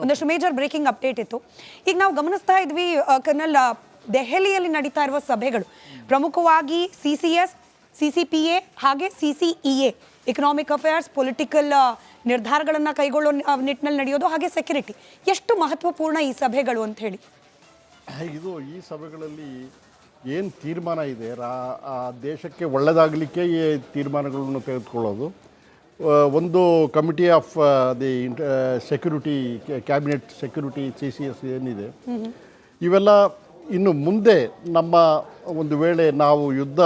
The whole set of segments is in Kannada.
ಒಂದಷ್ಟು ಮೇಜರ್ ಬ್ರೇಕಿಂಗ್ ಅಪ್ಡೇಟ್ ಇತ್ತು. ಈಗ ನಾವು ಗಮನಿಸ್ತಾ ಇದ್ವಿ ಕರ್ನಲ್ ದೆಹಲಿಯಲ್ಲಿ ನಡೀತಾ ಇರುವ ಸಭೆಗಳು. ಪ್ರಮುಖವಾಗಿ C C S C C P A ಹಾಗೆ C C E A economic affairs political ನಿರ್ಧಾರಗಳನ್ನು ಕೈಗೊಳ್ಳೋ ನಿಟ್ಟಿನಲ್ಲಿ ನಡೆಯೋದು ಹಾಗೆ ಸೆಕ್ಯೂರಿಟಿ ಎಷ್ಟು ಮಹತ್ವಪೂರ್ಣ ಈ ಸಭೆಗಳು ಅಂತ ಹೇಳಿ. ಇದು ಈ ಸಭೆಗಳಲ್ಲಿ ಏನು ತೀರ್ಮಾನ ಇದೆ? ರಾ, ಆ ದೇಶಕ್ಕೆ ಒಳ್ಳೆಯದಾಗಲಿಕ್ಕೆ ಈ ತೀರ್ಮಾನಗಳನ್ನು ತೆಗೆದುಕೊಳ್ಳೋದು? ಒಂದು committee of the security cabinet security C C S ಏನಿದೆ ಇವೆಲ್ಲ ಇನ್ನು ಮುಂದೆ ನಮ್ಮ ಒಂದು ವೇಳೆ ನಾವು ಯುದ್ಧ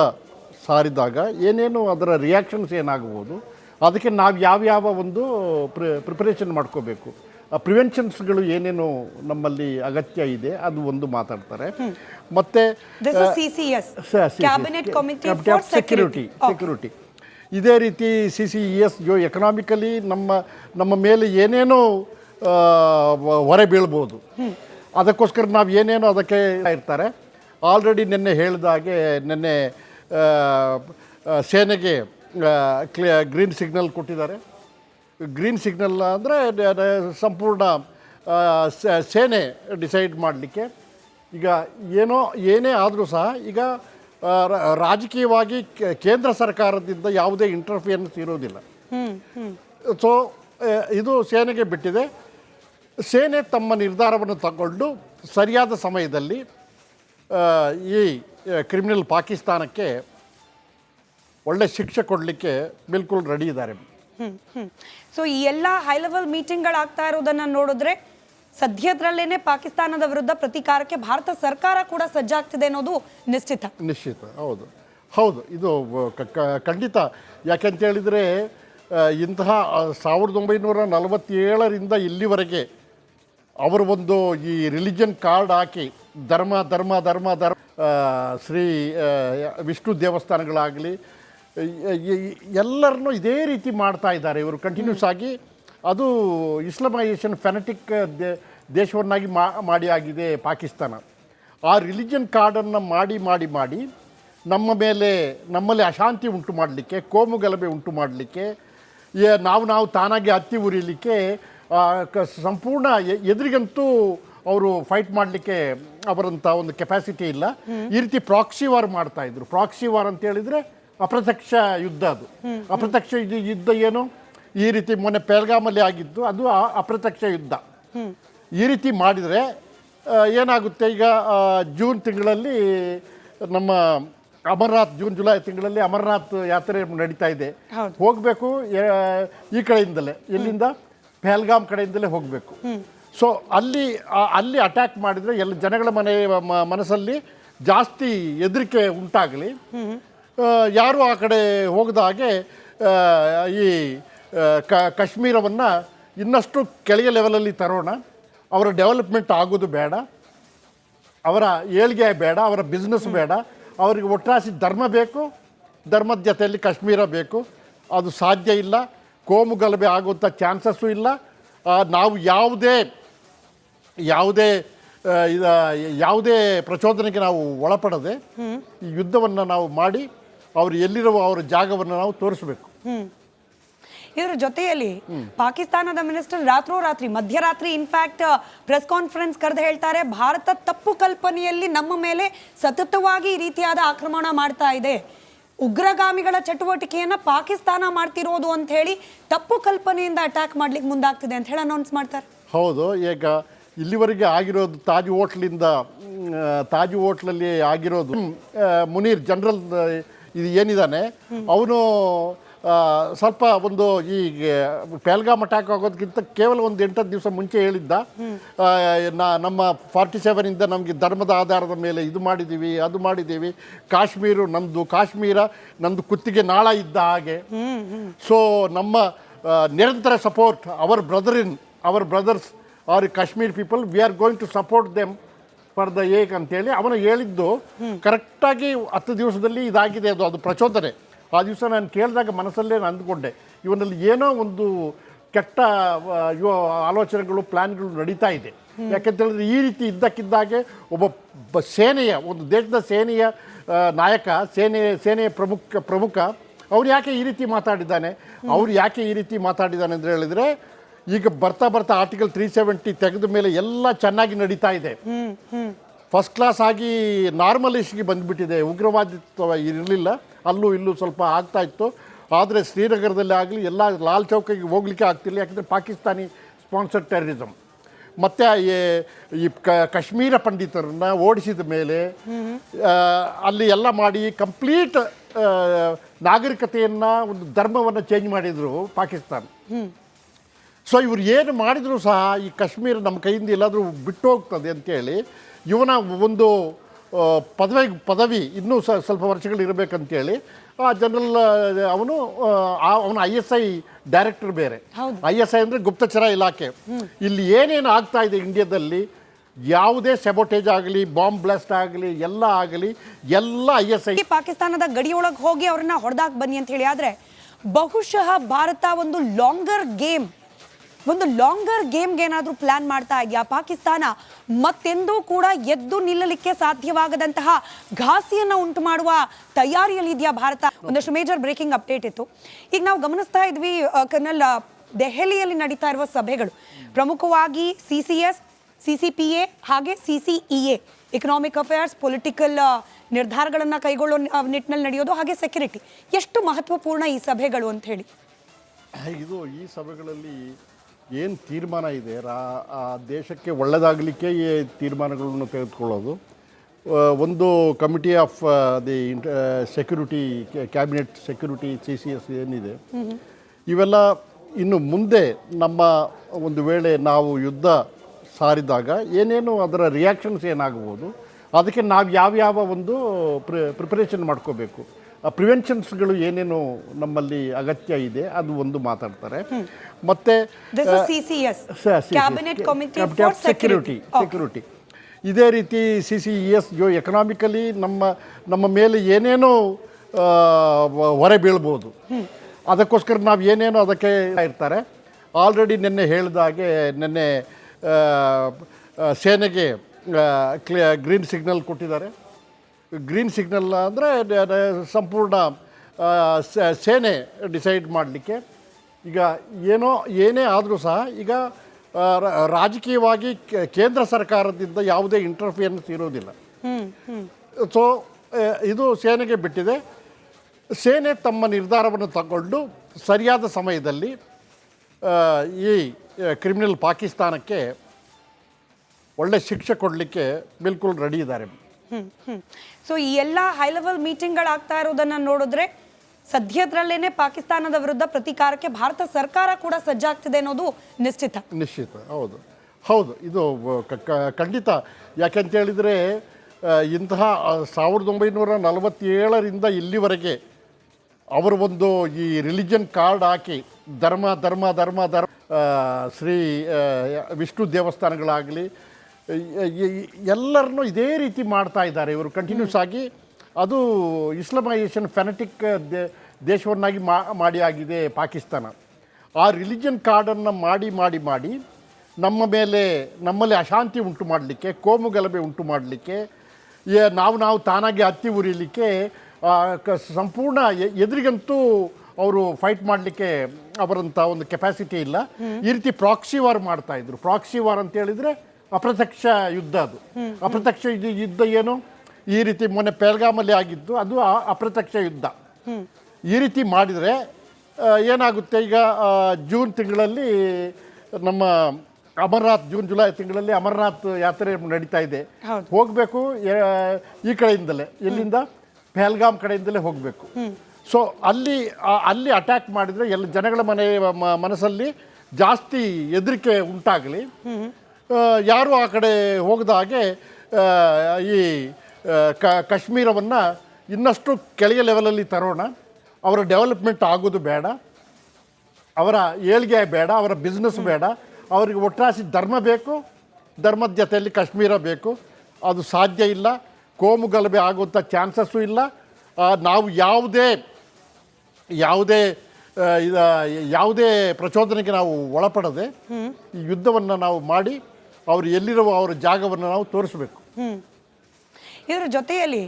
ಸಾರಿದಾಗ ಏನೇನು ಅದರ ರಿಯಾಕ್ಷನ್ಸ್ ಏನಾಗ್ಬೋದು ಅದಕ್ಕೆ ನಾವು ಯಾವ್ಯಾವ ಒಂದು ಪ್ರಿ ಪ್ರಿಪರೇಷನ್ ಮಾಡ್ಕೋಬೇಕು ಆ ಪ್ರಿವೆನ್ಷನ್ಸ್ಗಳು ಏನೇನು ನಮ್ಮಲ್ಲಿ ಅಗತ್ಯ ಇದೆ ಅದು ಒಂದು ಮಾತಾಡ್ತಾರೆ. ಮತ್ತೆ ಸೆಕ್ಯೂರಿಟಿ ಸೆಕ್ಯೂರಿಟಿ ಇದೇ ರೀತಿ ಸಿ ಸಿ ಇ ಎಸ್ ಜೋ ಎಕನಾಮಿಕಲಿ ನಮ್ಮ ನಮ್ಮ ಮೇಲೆ ಏನೇನೋ ಹೊರೆ ಬೀಳ್ಬೋದು. ಅದಕ್ಕೋಸ್ಕರ ನಾವು ಏನೇನೋ ಅದಕ್ಕೆ ಇರ್ತಾರೆ. ಆಲ್ರೆಡಿ ನಿನ್ನೆ ಹೇಳಿದಾಗೆ ನಿನ್ನೆ ಆ, ಆ, ಸೇನೆಗೆ ಕ್ಲಿಯ ಗ್ರೀನ್ ಸಿಗ್ನಲ್ ಕೊಟ್ಟಿದ್ದಾರೆ. ಗ್ರೀನ್ ಸಿಗ್ನಲ್ ಅಂದರೆ ಸಂಪೂರ್ಣ ಸೇನೆ ಡಿಸೈಡ್ ಮಾಡಲಿಕ್ಕೆ. ಈಗ ಏನೋ ಏನೇ ಆದರೂ ಸಹ ಈಗ ರಾಜಕೀಯವಾಗಿ ಕೇಂದ್ರ ಸರ್ಕಾರದಿಂದ ಯಾವುದೇ ಇಂಟರ್ಫಿಯನ್ಸ್ ಇರೋದಿಲ್ಲ ಸೊ ಇದು ಸೇನೆಗೆ ಬಿಟ್ಟಿದೆ. ಸೇನೆ ತಮ್ಮ ನಿರ್ಧಾರವನ್ನು ತಗೊಂಡು ಸರಿಯಾದ ಸಮಯದಲ್ಲಿ ಈ ಕ್ರಿಮಿನಲ್ ಪಾಕಿಸ್ತಾನಕ್ಕೆ ಒಳ್ಳೆ ಶಿಕ್ಷೆ ಕೊಡಲಿಕ್ಕೆ ಬಿಲ್ಕುಲ್ ರೆಡಿ ಇದ್ದಾರೆ. ಸೊ ಈ ಎಲ್ಲ ಹೈ ಲೆವೆಲ್ ಮೀಟಿಂಗ್ಗಳಾಗ್ತಾ ಇರೋದನ್ನು ನೋಡಿದ್ರೆ ಸದ್ಯದ್ರಲ್ಲೇನೆ ಪಾಕಿಸ್ತಾನದ ವಿರುದ್ಧ ಪ್ರತೀಕಾರಕ್ಕೆ ಭಾರತ ಸರ್ಕಾರ ಕೂಡ ಸಜ್ಜಾಗ್ತಿದೆ ಅನ್ನೋದು ನಿಶ್ಚಿತ. ನಿಶ್ಚಿತ. ಹೌದು. ಹೌದು. ಇದು ಖಂಡಿತ. ಯಾಕೆಂತ ಹೇಳಿದರೆ ಇಂತಹ ಸಾವಿರದ ಒಂಬೈನೂರ ನಲವತ್ತೇಳರಿಂದ ಇಲ್ಲಿವರೆಗೆ ಅವರು ಒಂದು ಈ ರಿಲಿಜನ್ ಕಾರ್ಡ್ ಹಾಕಿ ಧರ್ಮ ಧರ್ಮ ಧರ್ಮ ಧರ್ಮ ಶ್ರೀ ವಿಷ್ಣು ದೇವಸ್ಥಾನಗಳಾಗಲಿ ಎಲ್ಲರನ್ನೂ ಇದೇ ರೀತಿ ಮಾಡ್ತಾ ಇದ್ದಾರೆ. ಇವರು ಕಂಟಿನ್ಯೂಸ್ ಆಗಿ ಅದು ಇಸ್ಲಾಮೈಸೇಷನ್ ಫೆನಟಿಕ್ ದೇಶವನ್ನಾಗಿ ಮಾಡಿ ಆಗಿದೆ ಪಾಕಿಸ್ತಾನ. ಆ ರಿಲಿಜನ್ ಕಾರ್ಡನ್ನು ಮಾಡಿ ಮಾಡಿ ಮಾಡಿ ನಮ್ಮ ಮೇಲೆ ನಮ್ಮಲ್ಲಿ ಅಶಾಂತಿ ಉಂಟು ಮಾಡಲಿಕ್ಕೆ ಕೋಮು ಗಲಭೆ ಉಂಟು ಮಾಡಲಿಕ್ಕೆ ನಾವು ನಾವು ತಾನಾಗಿ ಹತ್ತಿ ಉರಿಲಿಕ್ಕೆ ಆ, ಕ- ಸಂಪೂರ್ಣ ಎದುರಿಗಂತೂ ಅವರು ಫೈಟ್ ಮಾಡಲಿಕ್ಕೆ ಅವರಂಥ ಒಂದು ಕೆಪಾಸಿಟಿ ಇಲ್ಲ. ಈ ರೀತಿ ಪ್ರಾಕ್ಸಿ ವಾರ್ ಮಾಡ್ತಾ ಇದ್ರು. ಪ್ರಾಕ್ಸಿ ವಾರ್ ಅಂತ ಹೇಳಿದರೆ ಅಪ್ರತ್ಯಕ್ಷ ಯುದ್ಧ ಅದು. ಅಪ್ರತ್ಯಕ್ಷ ಯುದ್ಧ ಏನು? ಈ ರೀತಿ ಮೊನ್ನೆ ಪೆಲ್ಗಾಮಲ್ಲಿ ಆಗಿದ್ದು ಅದು ಅಪ್ರತ್ಯಕ್ಷ ಯುದ್ಧ. ಈ ರೀತಿ ಮಾಡಿದರೆ ಏನಾಗುತ್ತೆ ಈಗ ಜೂನ್ ತಿಂಗಳಲ್ಲಿ ನಮ್ಮ ಅಮರನಾಥ್ ಜೂನ್ ಜುಲೈ ತಿಂಗಳಲ್ಲಿ ಅಮರನಾಥ್ ಯಾತ್ರೆ ನಡೀತಾ ಇದೆ. ಹೋಗಬೇಕು ಈ ಕಡೆಯಿಂದಲೇ ಎಲ್ಲಿಂದ ಪೆಹಲ್ಗಾಮ್ ಕಡೆಯಿಂದಲೇ ಹೋಗಬೇಕು. ಸೊ ಅಲ್ಲಿ ಅಲ್ಲಿ ಅಟ್ಯಾಕ್ ಮಾಡಿದರೆ ಎಲ್ಲ ಜನಗಳ ಮನೆ ಮ- ಮನಸ್ಸಲ್ಲಿ ಜಾಸ್ತಿ ಹೆದರಿಕೆ ಉಂಟಾಗಲಿ ಯಾರು ಆ ಕಡೆ ಹೋಗದ ಹಾಗೆ ಈ ಕ, ಕಾಶ್ಮೀರವನ್ನು ಇನ್ನಷ್ಟು ಕೆಳಗೆ ಲೆವೆಲಲ್ಲಿ ತರೋಣ. ಅವರ ಡೆವಲಪ್ಮೆಂಟ್ ಆಗೋದು ಬೇಡ. ಅವರ ಏಳಿಗೆ ಬೇಡ, ಅವರ ಬಿಸ್ನೆಸ್ ಬೇಡ. ಅವರಿಗೆ ಒಟ್ಟಾಸಿ ಧರ್ಮ ಬೇಕು. ಧರ್ಮದ ಜೊತೆಯಲ್ಲಿ ಕಾಶ್ಮೀರ ಬೇಕು. ಅದು ಸಾಧ್ಯ ಇಲ್ಲ. ಕೋಮು ಗಲಭೆ ಆಗುವಂಥ ಚಾನ್ಸಸ್ಸು ಇಲ್ಲ. ನಾವು ಯಾವುದೇ ಯಾವುದೇ ಯಾವುದೇ ಪ್ರಚೋದನೆಗೆ ನಾವು ಒಳಪಡದೆ ಈ ಯುದ್ಧವನ್ನು ನಾವು ಮಾಡಿ, ಅವರು ಎಲ್ಲಿರುವ ಅವರ ಜಾಗವನ್ನು ನಾವು ತೋರಿಸಬೇಕು. ಇದರ ಜೊತೆಯಲ್ಲಿ ಪಾಕಿಸ್ತಾನದ ಮಿನಿಸ್ಟರ್ ರಾತ್ರೋರಾತ್ರಿ ಮಧ್ಯರಾತ್ರಿ ಇನ್ಫ್ಯಾಕ್ಟ್ ಪ್ರೆಸ್ ಕಾನ್ಫರೆನ್ಸ್ ಕರೆದು ಹೇಳ್ತಾರೆ ಭಾರತ ತಪ್ಪು ಕಲ್ಪನೆಯಲ್ಲಿ ನಮ್ಮ ಮೇಲೆ ಸತತವಾಗಿ ಈ ರೀತಿಯಾದ ಆಕ್ರಮಣ ಮಾಡ್ತಾ ಇದೆ. ಉಗ್ರಗಾಮಿಗಳ ಚಟುವಟಿಕೆಯನ್ನ ಪಾಕಿಸ್ತಾನ ಮಾಡ್ತಿರೋದು ಅಂತ ಹೇಳಿ ತಪ್ಪು ಕಲ್ಪನೆಯಿಂದ ಅಟ್ಯಾಕ್ ಮಾಡ್ಲಿಕ್ಕೆ ಮುಂದಾಗ್ತಿದೆ ಅಂತ ಹೇಳಿ ಅನೌನ್ಸ್ ಮಾಡ್ತಾರೆ. ಹೌದು ಈಗ ಇಲ್ಲಿವರೆಗೆ ಆಗಿರೋದು ತಾಜ್ ಹೋಟ್ಲಿಂದ ತಾಜ್ ಹೋಟ್ಲಲ್ಲಿ ಆಗಿರೋದು ಮುನೀರ್ ಜನರಲ್ ಇದು ಏನಿದ್ದಾನೆ ಅವನು ಸ್ವಲ್ಪ ಒಂದು ಈ ಪ್ಯಾಲ್ಗಾಮ್ ಅಟ್ಯಾಕ್ ಆಗೋದಕ್ಕಿಂತ ಕೇವಲ ಒಂದು ಎಂಟತ್ತು ದಿವಸ ಮುಂಚೆ ಹೇಳಿದ್ದ. ನಮ್ಮ ಫಾರ್ಟಿ ಸೆವೆನಿಂದ ನಮಗೆ ಧರ್ಮದ ಆಧಾರದ ಮೇಲೆ ಇದು ಮಾಡಿದ್ದೀವಿ ಅದು ಮಾಡಿದ್ದೀವಿ. ಕಾಶ್ಮೀರ ನಮ್ಮದು ಕಾಶ್ಮೀರ ನಮ್ಮದು ಕುತ್ತಿಗೆ ನಾಳ ಇದ್ದ ಹಾಗೆ. ಸೊ ನಮ್ಮ ನಿರಂತರ support our brother in our brothers are Kashmir people we are going to support them for the ಏಕ್ ಅಂತೇಳಿ ಅವನು ಹೇಳಿದ್ದು. ಕರೆಕ್ಟಾಗಿ ಹತ್ತು ದಿವಸದಲ್ಲಿ ಇದಾಗಿದೆ ಅದು ಅದು ಪ್ರಚೋದನೆ. ಆ ದಿವಸ ನಾನು ಕೇಳಿದಾಗ ಮನಸ್ಸಲ್ಲೇ ನಾನು ಅಂದ್ಕೊಂಡೆ ಇವನಲ್ಲಿ ಏನೋ ಒಂದು ಕೆಟ್ಟ ಆಲೋಚನೆಗಳು ಪ್ಲ್ಯಾನ್ಗಳು ನಡೀತಾ ಇದೆ. ಯಾಕೆಂತ ಹೇಳಿದ್ರೆ ಈ ರೀತಿ ಇದ್ದಕ್ಕಿದ್ದಾಗೆ ಒಬ್ಬ ಸೇನೆಯ ಒಂದು ದೇಶದ ಸೇನೆಯ ನಾಯಕ ಸೇನೆ ಸೇನೆಯ ಪ್ರಮುಖ ಪ್ರಮುಖ ಅವ್ರು ಯಾಕೆ ಈ ರೀತಿ ಮಾತಾಡಿದ್ದಾನೆ? ಅವ್ರು ಯಾಕೆ ಈ ರೀತಿ ಮಾತಾಡಿದ್ದಾನೆ ಅಂತ ಹೇಳಿದರೆ ಈಗ ಬರ್ತಾ ಬರ್ತಾ ಆರ್ಟಿಕಲ್ ತ್ರೀ ಸೆವೆಂಟಿ ತೆಗೆದ ಮೇಲೆ ಎಲ್ಲ ಚೆನ್ನಾಗಿ ನಡೀತಾ ಇದೆ. ಫಸ್ಟ್ ಕ್ಲಾಸ್ ಆಗಿ ನಾರ್ಮಲಿಸ್ಗೆ ಬಂದುಬಿಟ್ಟಿದೆ ಉಗ್ರವಾದಿತ್ವ ಇರಲಿಲ್ಲ. ಅಲ್ಲೂ ಇಲ್ಲೂ ಸ್ವಲ್ಪ ಆಗ್ತಾ ಇತ್ತು. ಆದರೆ ಶ್ರೀನಗರದಲ್ಲಿ ಆಗಲಿ ಎಲ್ಲ ಲಾಲ್ ಚೌಕಿಗೆ ಹೋಗ್ಲಿಕ್ಕೆ ಆಗ್ತಿಲ್ಲ ಯಾಕಂದರೆ ಪಾಕಿಸ್ತಾನಿ ಸ್ಪಾನ್ಸರ್ ಟೆರರಿಸಮ್ ಮತ್ತು ಈ ಕಾಶ್ಮೀರ ಪಂಡಿತರನ್ನ ಓಡಿಸಿದ ಮೇಲೆ ಅಲ್ಲಿ ಎಲ್ಲ ಮಾಡಿ ಕಂಪ್ಲೀಟ್ ನಾಗರಿಕತೆಯನ್ನು, ಒಂದು ಧರ್ಮವನ್ನು ಚೇಂಜ್ ಮಾಡಿದರು ಪಾಕಿಸ್ತಾನ. ಸೊ ಇವರು ಏನು ಮಾಡಿದರೂ ಸಹ ಈ ಕಾಶ್ಮೀರ ನಮ್ಮ ಕೈಯಿಂದ ಎಲ್ಲಾದರೂ ಬಿಟ್ಟು ಹೋಗ್ತದೆ ಅಂತೇಳಿ ಇವನ ಒಂದು ಪದವಿ ಪದವಿ ಇನ್ನೂ ಸ ಸ್ವಲ್ಪ ವರ್ಷಗಳು ಇರಬೇಕಂತೇಳಿ ಆ ಜನರಲ್ ಅವನು ಆ, ಅವನ ಐ ಎಸ್ ಐ ಡೈರೆಕ್ಟರ್ ಬೇರೆ. ಐ ಎಸ್ ಐ ಅಂದರೆ ಗುಪ್ತಚರ ಇಲಾಖೆ. ಇಲ್ಲಿ ಏನೇನು ಆಗ್ತಾ ಇದೆ ಇಂಡಿಯಾದಲ್ಲಿ ಯಾವುದೇ ಸೆಬೋಟೇಜ್ ಆಗಲಿ ಬಾಂಬ್ ಬ್ಲಾಸ್ಟ್ ಆಗಲಿ ಎಲ್ಲ ಆಗಲಿ ಎಲ್ಲ ಐ ಎಸ್ ಐ ಪಾಕಿಸ್ತಾನದ ಗಡಿಯೊಳಗೆ ಹೋಗಿ ಅವ್ರನ್ನ ಹೊಡೆದಾಕ್ ಬನ್ನಿ ಅಂತ ಹೇಳಿ. ಆದರೆ ಬಹುಶಃ ಭಾರತ ಒಂದು ಲಾಂಗರ್ ಗೇಮ್ ಒಂದು ಲಾಂಗರ್ ಗೇಮ್ಗೆ ಏನಾದರೂ ಪ್ಲಾನ್ ಮಾಡ್ತಾ ಇದೆಯಾ? ಪಾಕಿಸ್ತಾನ ಮತ್ತೆಂದೂ ಕೂಡ ಎದ್ದು ನಿಲ್ಲಲಿಕ್ಕೆ ಸಾಧ್ಯವಾಗದಂತಹ ಘಾಸಿಯನ್ನು ಉಂಟು ಮಾಡುವ ತಯಾರಿಯಲ್ಲಿದೆಯಾ ಭಾರತ? ಒಂದಷ್ಟು ಮೇಜರ್ ಬ್ರೇಕಿಂಗ್ ಅಪ್ಡೇಟ್ ಇತ್ತು. ಈಗ ನಾವು ಗಮನಿಸ್ತಾ ಇದ್ವಿ ಕರ್ನಲ್ ದೆಹಲಿಯಲ್ಲಿ ನಡೀತಾ ಇರುವ ಸಭೆಗಳು. ಪ್ರಮುಖವಾಗಿ C C S C C P A ಹಾಗೆ C C E A economic affairs political ನಿರ್ಧಾರಗಳನ್ನು ಕೈಗೊಳ್ಳೋ ನಿಟ್ಟಿನಲ್ಲಿ ನಡೆಯೋದು ಹಾಗೆ ಸೆಕ್ಯುರಿಟಿ ಎಷ್ಟು ಮಹತ್ವಪೂರ್ಣ ಈ ಸಭೆಗಳು ಅಂತ ಹೇಳಿ ಇದು ಈ ಸಭೆಗಳಲ್ಲಿ ಏನು ತೀರ್ಮಾನ ಇದೆ? ರಾ, ಆ ದೇಶಕ್ಕೆ ಒಳ್ಳೆಯದಾಗಲಿಕ್ಕೆ ಈ ತೀರ್ಮಾನಗಳನ್ನು ತೆಗೆದುಕೊಳ್ಳೋದು. ಒಂದು committee of the security, cabinet security, C C S ಏನಿದೆ, ಇವೆಲ್ಲ ಇನ್ನು ಮುಂದೆ ನಮ್ಮ ಒಂದು ವೇಳೆ ನಾವು ಯುದ್ಧ ಸಾರಿದಾಗ ಏನೇನು ಅದರ ರಿಯಾಕ್ಷನ್ಸ್ ಏನಾಗ್ಬೋದು, ಅದಕ್ಕೆ ನಾವು ಯಾವ್ಯಾವ ಒಂದು ಪ್ರಿ ಪ್ರಿಪರೇಷನ್ ಮಾಡ್ಕೋಬೇಕು. ಪ್ರಿವೆನ್ಷನ್ಸ್ಗಳು ಏನೇನು ನಮ್ಮಲ್ಲಿ ಅಗತ್ಯ ಇದೆ ಅದು ಒಂದು ಮಾತಾಡ್ತಾರೆ. ಮತ್ತೆ ಸೆಕ್ಯೂರಿಟಿ ಸೆಕ್ಯೂರಿಟಿ ಇದೇ ರೀತಿ ಸಿ ಸಿ ಇ ಎಸ್ ಜೋ ಎಕನಾಮಿಕಲಿ ನಮ್ಮ ನಮ್ಮ ಮೇಲೆ ಏನೇನೋ ಹೊರೆ ಬೀಳ್ಬೋದು. ಅದಕ್ಕೋಸ್ಕರ ನಾವು ಏನೇನೋ ಅದಕ್ಕೆ ಇರ್ತಾರೆ. ಆಲ್ರೆಡಿ ನಿನ್ನೆ ಹೇಳಿದ ಹಾಗೆ ನಿನ್ನೆ ಸೇನೆಗೆ ಕ್ಲಿಯ ಗ್ರೀನ್ ಸಿಗ್ನಲ್ ಕೊಟ್ಟಿದ್ದಾರೆ. ಗ್ರೀನ್ ಸಿಗ್ನಲ್ ಅಂದರೆ ಸಂಪೂರ್ಣ ಸೇನೆ ಡಿಸೈಡ್ ಮಾಡಲಿಕ್ಕೆ. ಈಗ ಏನೋ ಏನೇ ಆದರೂ ಸಹ ಈಗ ರಾಜಕೀಯವಾಗಿ ಕೇಂದ್ರ ಸರ್ಕಾರದಿಂದ ಯಾವುದೇ ಇಂಟರ್ಫಿಯರೆನ್ಸ್ ಇರೋದಿಲ್ಲ ಸೊ ಇದು ಸೇನೆಗೆ ಬಿಟ್ಟಿದೆ. ಸೇನೆ ತಮ್ಮ ನಿರ್ಧಾರವನ್ನು ತಗೊಂಡು ಸರಿಯಾದ ಸಮಯದಲ್ಲಿ ಈ ಕ್ರಿಮಿನಲ್ ಪಾಕಿಸ್ತಾನಕ್ಕೆ ಒಳ್ಳೆ ಶಿಕ್ಷೆ ಕೊಡಲಿಕ್ಕೆ ಬಿಲ್ಕುಲ್ ರೆಡಿ ಇದ್ದಾರೆ. ಸೊ ಈ ಎಲ್ಲ ಹೈ ಲೆವೆಲ್ ಮೀಟಿಂಗ್ಗಳಾಗ್ತಾ ಇರೋದನ್ನ ನೋಡಿದ್ರೆ ಸದ್ಯದ್ರಲ್ಲೇನೆ ಪಾಕಿಸ್ತಾನದ ವಿರುದ್ಧ ಪ್ರತೀಕಾರಕ್ಕೆ ಭಾರತ ಸರ್ಕಾರ ಕೂಡ ಸಜ್ಜಾಗ್ತಿದೆ ಅನ್ನೋದು ನಿಶ್ಚಿತ. ನಿಶ್ಚಿತ, ಹೌದು. ಹೌದು, ಇದು ಖಂಡಿತ. ಯಾಕೆಂತ ಹೇಳಿದರೆ ಇಂತಹ ಸಾವಿರದ ಒಂಬೈನೂರ ನಲವತ್ತೇಳರಿಂದ ಇಲ್ಲಿವರೆಗೆ ಅವರು ಒಂದು ಈ ರಿಲಿಜನ್ ಕಾರ್ಡ್ ಹಾಕಿ ಧರ್ಮ ಧರ್ಮ ಧರ್ಮ ಧರ್ಮ ಶ್ರೀ ವಿಷ್ಣು ದೇವಸ್ಥಾನಗಳಾಗಲಿ ಎಲ್ಲರನ್ನೂ ಇದೇ ರೀತಿ ಮಾಡ್ತಾ ಇದ್ದಾರೆ ಇವರು. ಕಂಟಿನ್ಯೂಸ್ ಆಗಿ ಅದು ಇಸ್ಲಾಮೈಸೇಷನ್ ಫೆನಟಿಕ್ ದೇಶವನ್ನಾಗಿ ಮಾಡಿ ಆಗಿದೆ ಪಾಕಿಸ್ತಾನ. ಆ ರಿಲಿಜನ್ ಕಾರ್ಡನ್ನು ಮಾಡಿ ಮಾಡಿ ಮಾಡಿ ನಮ್ಮ ಮೇಲೆ, ನಮ್ಮಲ್ಲಿ ಅಶಾಂತಿ ಉಂಟು ಮಾಡಲಿಕ್ಕೆ, ಕೋಮು ಗಲಭೆ ಉಂಟು ಮಾಡಲಿಕ್ಕೆ ನಾವು ನಾವು ತಾನಾಗಿ ಹತ್ತಿ ಉರಿಲಿಕ್ಕೆ ಸಂಪೂರ್ಣ ಎದುರಿಗಂತೂ ಅವರು ಫೈಟ್ ಮಾಡಲಿಕ್ಕೆ ಅವರಂಥ ಒಂದು ಕೆಪಾಸಿಟಿ ಇಲ್ಲ. ಈ ರೀತಿ ಪ್ರಾಕ್ಸಿ ವಾರ್ ಮಾಡ್ತಾ ಇದ್ರು. ಪ್ರಾಕ್ಸಿ ವಾರ್ ಅಂತ ಹೇಳಿದ್ರೆ ಅಪ್ರತ್ಯಕ್ಷ ಯುದ್ಧ ಅದು. ಅಪ್ರತ್ಯಕ್ಷ ಯುದ್ಧ- ಏನು? ಈ ರೀತಿ ಮೊನ್ನೆ ಪೇಲ್ಗಾಮಲ್ಲಿ ಆಗಿದ್ದು ಅದು ಅಪ್ರತ್ಯಕ್ಷ ಯುದ್ಧ. ಈ ರೀತಿ ಮಾಡಿದರೆ ಏನಾಗುತ್ತೆ ಈಗ ಜೂನ್ ತಿಂಗಳಲ್ಲಿ ನಮ್ಮ ಅಮರನಾಥ್ ಜೂನ್ ಜುಲೈ ತಿಂಗಳಲ್ಲಿ ಅಮರನಾಥ್ ಯಾತ್ರೆ ನಡೀತಾ ಇದೆ. ಹೋಗಬೇಕು ಈ ಕಡೆಯಿಂದಲೇ ಎಲ್ಲಿಂದ ಪೆಹಲ್ಗಾಮ್ ಕಡೆಯಿಂದಲೇ ಹೋಗಬೇಕು. ಸೊ ಅಲ್ಲಿ ಅಲ್ಲಿ ಅಟ್ಯಾಕ್ ಮಾಡಿದರೆ ಎಲ್ಲ ಜನಗಳ ಮನೆ ಮನಸ್ಸಲ್ಲಿ ಜಾಸ್ತಿ ಹೆದರಿಕೆ ಉಂಟಾಗಲಿ. ಯಾರು ಆ ಕಡೆ ಹೋಗದ ಹಾಗೆ ಈ ಕ ಕಾಶ್ಮೀರವನ್ನು ಇನ್ನಷ್ಟು ಕೆಳಗೆ ಲೆವೆಲಲ್ಲಿ ತರೋಣ. ಅವರ ಡೆವಲಪ್ಮೆಂಟ್ ಆಗೋದು ಬೇಡ. ಅವರ ಏಳಿಗೆ ಬೇಡ ಅವರ ಬಿಸ್ನೆಸ್ ಬೇಡ. ಅವರಿಗೆ ಒಟ್ಟಾಸಿ ಧರ್ಮ ಬೇಕು ಧರ್ಮದ ಜೊತೆಯಲ್ಲಿ ಕಾಶ್ಮೀರ ಬೇಕು. ಅದು ಸಾಧ್ಯ ಇಲ್ಲ. ಕೋಮು ಗಲಭೆ ಆಗುವಂಥ ಚಾನ್ಸಸ್ಸು ಇಲ್ಲ. ನಾವು ಯಾವುದೇ ಯಾವುದೇ ಯಾವುದೇ ಪ್ರಚೋದನೆಗೆ ನಾವು ಒಳಪಡದೆ ಈ ಯುದ್ಧವನ್ನು ನಾವು ಮಾಡಿ ಅವರು ಎಲ್ಲಿರುವ ಅವರ ಜಾಗವನ್ನು ನಾವು ತೋರಿಸಬೇಕು. ಇದರ ಜೊತೆಯಲ್ಲಿ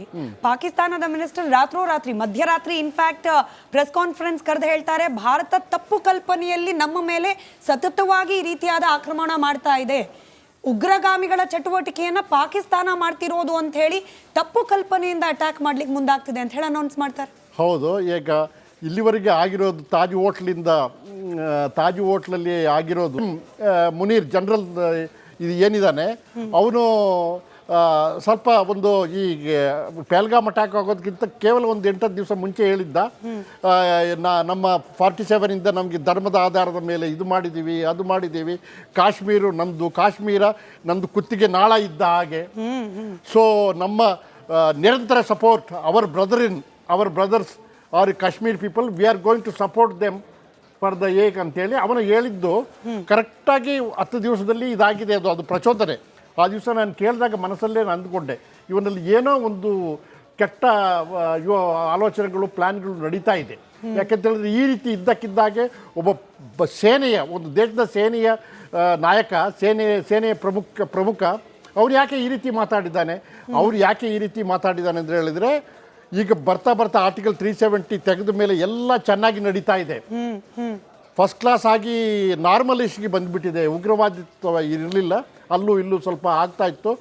ಪಾಕಿಸ್ತಾನದ ಮಿನಿಸ್ಟರ್ ರಾತ್ರೋರಾತ್ರಿ ಮಧ್ಯರಾತ್ರಿ ಇನ್ಫ್ಯಾಕ್ಟ್ ಪ್ರೆಸ್ ಕಾನ್ಫರೆನ್ಸ್ ಕರೆದು ಹೇಳ್ತಾರೆ ಭಾರತ ತಪ್ಪು ಕಲ್ಪನೆಯಲ್ಲಿ ನಮ್ಮ ಮೇಲೆ ಸತತವಾಗಿ ಈ ರೀತಿಯಾದ ಆಕ್ರಮಣ ಮಾಡ್ತಾ ಇದೆ. ಉಗ್ರಗಾಮಿಗಳ ಚಟುವಟಿಕೆಯನ್ನ ಪಾಕಿಸ್ತಾನ ಮಾಡ್ತಿರೋದು ಅಂತ ಹೇಳಿ ತಪ್ಪು ಕಲ್ಪನೆಯಿಂದ ಅಟ್ಯಾಕ್ ಮಾಡ್ಲಿಕ್ಕೆ ಮುಂದಾಗ್ತಿದೆ ಅಂತ ಹೇಳಿ ಅನೌನ್ಸ್ ಮಾಡ್ತಾರೆ. ಹೌದು ಈಗ ಇಲ್ಲಿವರೆಗೆ ಆಗಿರೋದು ತಾಜ್ ಹೋಟ್ಲಿಂದ ತಾಜು ಹೋಟ್ಲಲ್ಲಿ ಆಗಿರೋದು ಮುನೀರ್ ಜನರಲ್ ಇದು ಏನಿದ್ದಾನೆ ಅವನು ಸ್ವಲ್ಪ ಒಂದು ಈ ಪ್ಯಾಲ್ಗಾಮ್ ಅಟ್ಯಾಕ್ ಆಗೋದಕ್ಕಿಂತ ಕೇವಲ ಒಂದು ಎಂಟತ್ತು ದಿವಸ ಮುಂಚೆ ಹೇಳಿದ್ದ. ನಮ್ಮ ಫಾರ್ಟಿ ಸೆವೆನಿಂದ ನಮಗೆ ಧರ್ಮದ ಆಧಾರದ ಮೇಲೆ ಇದು ಮಾಡಿದ್ದೀವಿ, ಅದು ಮಾಡಿದ್ದೀವಿ. ಕಾಶ್ಮೀರ ನಮ್ಮದು ಕಾಶ್ಮೀರ ನಮ್ಮದು ಕುತ್ತಿಗೆ ನಾಳ ಇದ್ದ ಹಾಗೆ. ಸೊ ನಮ್ಮ ನಿರಂತರ support our brother in our brothers are Kashmir people we are going to support them the ಏಕ್ ಅಂತೇಳಿ ಅವನು ಹೇಳಿದ್ದು ಕರೆಕ್ಟಾಗಿ ಹತ್ತು ದಿವಸದಲ್ಲಿ ಇದಾಗಿದೆ ಅದು ಅದು ಪ್ರಚೋದನೆ. ಆ ದಿವಸ ನಾನು ಕೇಳಿದಾಗ ಮನಸ್ಸಲ್ಲೇ ನಾನು ಅಂದ್ಕೊಂಡೆ, ಇವನಲ್ಲಿ ಏನೋ ಒಂದು ಕೆಟ್ಟ ಆಲೋಚನೆಗಳು ಪ್ಲ್ಯಾನ್ಗಳು ನಡೀತಾ ಇದೆ. ಯಾಕೆಂತ ಹೇಳಿದ್ರೆ ಈ ರೀತಿ ಇದ್ದಕ್ಕಿದ್ದಾಗೆ ಒಬ್ಬ ಸೇನೆಯ, ಒಂದು ದೇಶದ ಸೇನೆಯ ನಾಯಕ, ಸೇನೆ, ಸೇನೆಯ ಪ್ರಮುಖ ಪ್ರಮುಖ, ಅವ್ರು ಯಾಕೆ ಈ ರೀತಿ ಮಾತಾಡಿದ್ದಾನೆ? ಅವ್ರು ಯಾಕೆ ಈ ರೀತಿ ಮಾತಾಡಿದ್ದಾನೆ ಅಂತ ಹೇಳಿದ್ರೆ ಈಗ ಬರ್ತಾ ಬರ್ತಾ ಆರ್ಟಿಕಲ್ ತ್ರೀ ಸೆವೆಂಟಿ ತೆಗೆದ ಮೇಲೆ ಎಲ್ಲ ಚೆನ್ನಾಗಿ ನಡೀತಾ ಇದೆ. ಫಸ್ಟ್ ಕ್ಲಾಸ್ ಆಗಿ ನಾರ್ಮಲಿಸ್ಗೆ ಬಂದುಬಿಟ್ಟಿದೆ. ಉಗ್ರವಾದಿತ್ವ ಇರಲಿಲ್ಲ. ಅಲ್ಲೂ ಇಲ್ಲೂ ಸ್ವಲ್ಪ ಆಗ್ತಾ ಇತ್ತು.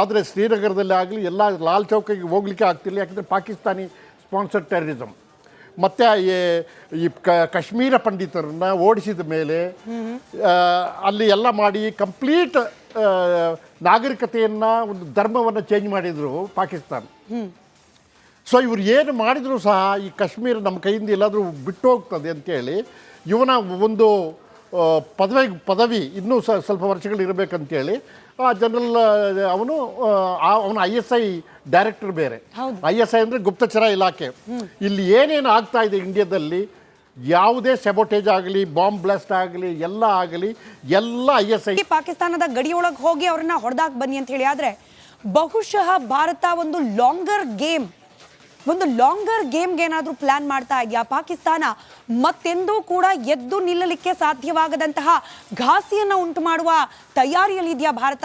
ಆದರೆ ಶ್ರೀನಗರದಲ್ಲಿ ಆಗಲಿ ಎಲ್ಲ ಲಾಲ್ ಚೌಕಿಗೆ ಹೋಗ್ಲಿಕ್ಕೆ ಆಗ್ತಿಲ್ಲ ಯಾಕಂದರೆ ಪಾಕಿಸ್ತಾನಿ ಸ್ಪಾನ್ಸರ್ಡ್ ಟೆರರಿಸಮ್ ಮತ್ತು ಈ ಕ- ಕಾಶ್ಮೀರ ಪಂಡಿತರನ್ನ ಓಡಿಸಿದ ಮೇಲೆ ಅಲ್ಲಿ ಎಲ್ಲ ಮಾಡಿ ಕಂಪ್ಲೀಟ್ ನಾಗರಿಕತೆಯನ್ನು ಒಂದು ಧರ್ಮವನ್ನು ಚೇಂಜ್ ಮಾಡಿದರು ಪಾಕಿಸ್ತಾನ. ಸೊ ಇವರು ಏನು ಮಾಡಿದರೂ ಸಹ ಈ ಕಾಶ್ಮೀರ ನಮ್ಮ ಕೈಯಿಂದ ಎಲ್ಲಾದರೂ ಬಿಟ್ಟು ಹೋಗ್ತದೆ ಅಂತೇಳಿ ಇವನ ಒಂದು ಪದವಿ ಪದವಿ ಇನ್ನೂ ಸ್ವಲ್ಪ ವರ್ಷಗಳಿರಬೇಕಂತೇಳಿ ಆ ಜನರಲ್ ಅವನು ಅವನ ಐ ಎಸ್ ಐ ಡೈರೆಕ್ಟರ್ ಬೇರೆ. ಐ ಎಸ್ ಐ ಅಂದರೆ ಗುಪ್ತಚರ ಇಲಾಖೆ. ಇಲ್ಲಿ ಏನೇನು ಆಗ್ತಾ ಇದೆ ಇಂಡಿಯಾದಲ್ಲಿ ಯಾವುದೇ ಸೆಬೋಟೇಜ್ ಆಗಲಿ ಬಾಂಬ್ ಬ್ಲಾಸ್ಟ್ ಆಗಲಿ ಎಲ್ಲ ಆಗಲಿ ಎಲ್ಲ ಐ ಎಸ್ ಐ ಪಾಕಿಸ್ತಾನದ ಗಡಿಯೊಳಗೆ ಹೋಗಿ ಅವ್ರನ್ನ ಹೊಡೆದಾಕ್ ಬನ್ನಿ ಅಂತ ಹೇಳಿ. ಆದರೆ ಬಹುಶಃ ಭಾರತ ಒಂದು ಲಾಂಗರ್ ಗೇಮ್ ಒಂದು ಲಾಂಗರ್ ಗೇಮ್ಗೆ ಏನಾದರೂ ಪ್ಲಾನ್ ಮಾಡ್ತಾ ಇದೆಯಾ? ಪಾಕಿಸ್ತಾನ ಮತ್ತೆಂದೂ ಕೂಡ ಎದ್ದು ನಿಲ್ಲಲಿಕ್ಕೆ ಸಾಧ್ಯವಾಗದಂತಹ ಘಾಸಿಯನ್ನು ಉಂಟು ಮಾಡುವ ತಯಾರಿಯಲ್ಲಿದೆಯಾ ಭಾರತ?